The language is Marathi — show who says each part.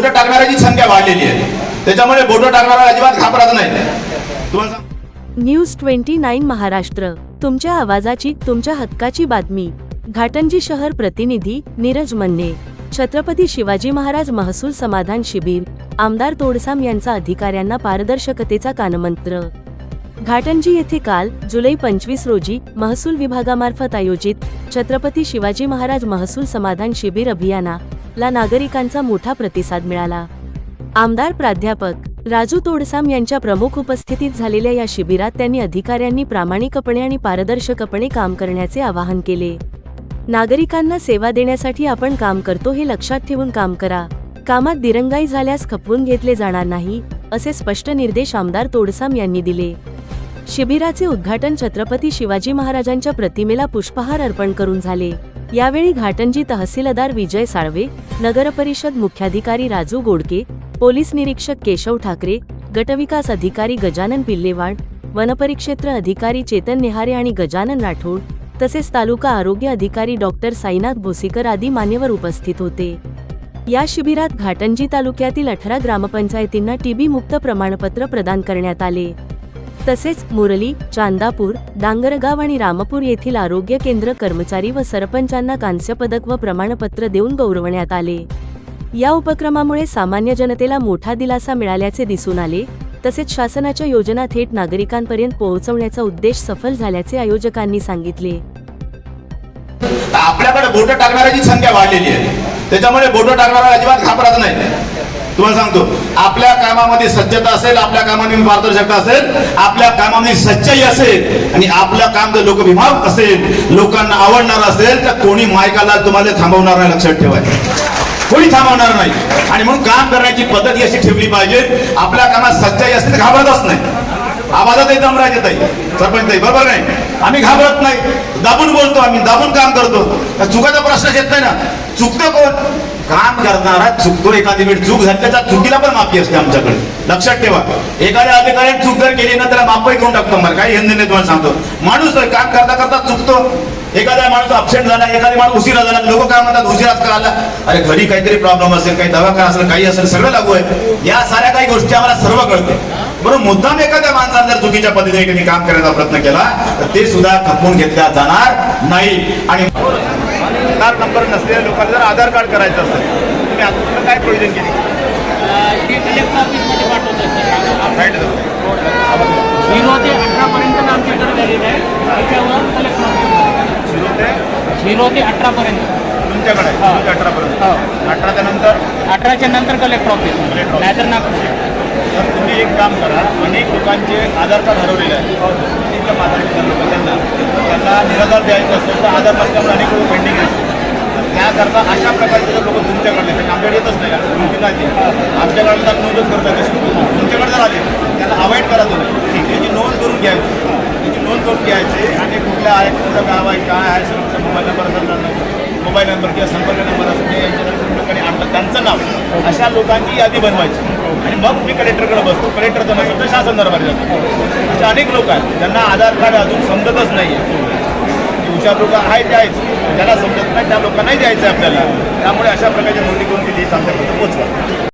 Speaker 1: वाढलेली आहे त्याच्यामुळे बोट टाकणारा अजिबात घाबरत नाही.
Speaker 2: न्यूज ट्वेंटी नाईन महाराष्ट्र तुमच्या आवाजाची तुमच्या हक्काची बातमी. घाटंजी शहर प्रतिनिधी नीरज मन्ने. छत्रपती शिवाजी महाराज महसूल समाधान शिबिर आमदार तोडसाम यांचा अधिकाऱ्यांना पारदर्शकतेचा कानमंत्र. घाटंजी येथे काल जुलै पंचवीस रोजी महसूल विभागामार्फत आयोजित छत्रपती शिवाजी महाराज महसूल समाधान शिबिर अभियाना ला नागरिकांचा मोठा प्रतिसाद मिळाला. आमदार प्राध्यापक राजू तोडसाम यांच्या प्रमुख उपस्थितीत झालेल्या या शिबिरात त्यांनी अधिकाऱ्यांनी प्रामाणिकपणे आणि पारदर्शकपणे काम करण्याचे आवाहन केले. नागरिकांना सेवा देण्यासाठी आपण काम करतो हे लक्षात ठेवून काम करा. कामात दिरंगाई झाल्यास खपवून घेतले जाणार नाही असे स्पष्ट निर्देश आमदार तोडसाम यांनी दिले. शिबिराचे उद्घाटन छत्रपती शिवाजी महाराजांच्या प्रतिमेला पुष्पहार अर्पण करून झाले. यावेळी घाटंजी तहसीलदार विजय साळवे नगरपरिषद मुख्याधिकारी राजू गोडके पोलीस निरीक्षक केशव ठाकरे गटविकास अधिकारी गजानन पिल्लेवाड वनपरिक्षेत्र अधिकारी चेतन नेहारे आणि गजानन राठोड तसेच तालुका आरोग्य अधिकारी डॉक्टर साईनाथ भोसीकर आदी मान्यवर उपस्थित होते. या शिबिरात घाटंजी तालुक्यातील अठरा ग्रामपंचायतींना टीबी मुक्त प्रमाणपत्र प्रदान करण्यात आले. तसेच मुरली चांदापूर डांगरगाव आणि रामपूर येथील आरोग्य केंद्र कर्मचारी व सरपंचांना कांस्य पदक व प्रमाणपत्र देऊन गौरवण्यात आले. या उपक्रमामुळे सामान्य जनतेला मोठा दिलासा मिळाल्याचे दिसून आले तसेच शासनाच्या योजना थेट नागरिकांपर्यंत पोहोचवण्याचा उद्देश सफल झाल्याचे आयोजकांनी सांगितले.
Speaker 1: आपल्याकडे बोट टाकणाऱ्याची संख्या वाढलेली आहे. त्याच्यामुळे बोट टाकणारा अजिबात घाबरत नाही. तुम्हाला सांगतो आपल्या कामामध्ये सज्जता असेल आपल्या कामामध्ये पारदर्शकता असेल आपल्या कामामध्ये सच्चाई असेल आणि आपलं काम जर लोकविभाग असेल लोकांना आवडणार असेल तर कोणी मायकाला तुम्हाला थांबवणार नाही लक्षात ठेवायचं. कोणी थांबवणार नाही. आणि म्हणून काम करण्याची पद्धत ही अशी ठेवली पाहिजे आपल्या कामात सच्चाई असते तर घाबरतच नाही. आवाजातही दमराज राहते ताई. सरपंच ताई, बरोबर नाही? आम्ही घाबरत नाही. दाबून बोलतो आम्ही दाबून काम करतो. चुकाचा प्रश्न येत नाही ना. चुकतं कोण? काम करणारा चुकतो एखादी वेळ. चूक झाली त्याच्या चुकीला पण माफी असते आमच्याकडे. लक्षात ठेवा. एखाद्या अधिकाऱ्याने चूक जर केली ना त्याला माफही करून टाकतो मला काही हिंदी नाही तुम्हाला सांगतो. माणूस आहे, काम करता करता चुकतो एखादा माणूस अपसेंट झाला एखादा माणूस उशिरा झाला लोक काय म्हणतात उशिराच का आला? अरे घरी काहीतरी प्रॉब्लेम असेल काही दवाखाना असेल काही असेल सगळं लागू आहे. या साऱ्या काही गोष्टी आम्हाला सर्व कळते. बरोबर मुद्दाम एखाद्या माणसाने जर चुकीच्या पद्धतीने एखादी काम करण्याचा प्रयत्न केला तर ते सुद्धा खपवून घेतल्या जाणार नाही. आणि आधार नंबर नसलेल्या लोकांना जर आधार कार्ड करायचं असेल तुम्ही आता काय प्रोविजन केली
Speaker 3: ते कलेक्टर ऑफिसमध्ये पाठवतात सर
Speaker 1: साईड जाऊ.
Speaker 3: झिरो ते अठरापर्यंत आमच्याकडे झालेलं आहे त्याच्यावर कलेक्टर ऑफिस
Speaker 1: झिरो ते
Speaker 3: झिरो ते अठरापर्यंत.
Speaker 1: तुमच्याकडे झिरो ते अठरापर्यंत.
Speaker 3: हो.
Speaker 1: अठराच्या नंतर?
Speaker 3: अठराच्या नंतर कलेक्टर ऑफिस
Speaker 1: office.
Speaker 3: नाहीतर नागपूर.
Speaker 1: तर तुम्ही एक काम करा अनेक लोकांचे आधार कार्ड हरवलेले आहे त्यांच्या मातापिता लोक त्यांना. त्यांना निराधार द्यायचं असेल तर आधार नसल्यामुळे अनेक लोक पेंडिंग आहेत. तर त्याकरता अशा प्रकारचे जर लोक तुमच्याकडे म्हणजे आमच्याकडे येतच नाही तुमची नाही आमच्याकडे तर नोंदच करतात कशी तुमच्याकडे जर आले त्यांना अवॉइड करा तुम्ही. त्याची नोंद करून घ्यायची. त्याची नोंद करून घ्यायची. आणि कुठल्या आहे कुठलं गाव आहे काय आहे सगळं मोबाईल नंबर असेल मोबाईल नंबर किंवा संपर्क नंबर असेल ते यांच्याकडे आणलं त्यांचं नाव अशा लोकांची यादी बनवायची. आणि मग मी कलेक्टरकडे बसतो. कलेक्टरचं नसेल तर शासन दरबारी जातो. असे अनेक लोक आहेत ज्यांना आधार कार्ड अजून समजतच नाही आहे हुशार लोक आहेत ते आहेच ज्याला समजत नाही त्या लोकांनाही द्यायचं आहे आपल्याला. त्यामुळे अशा प्रकारच्या नोंदी करून दिली आमच्यापर्यंत पोचवा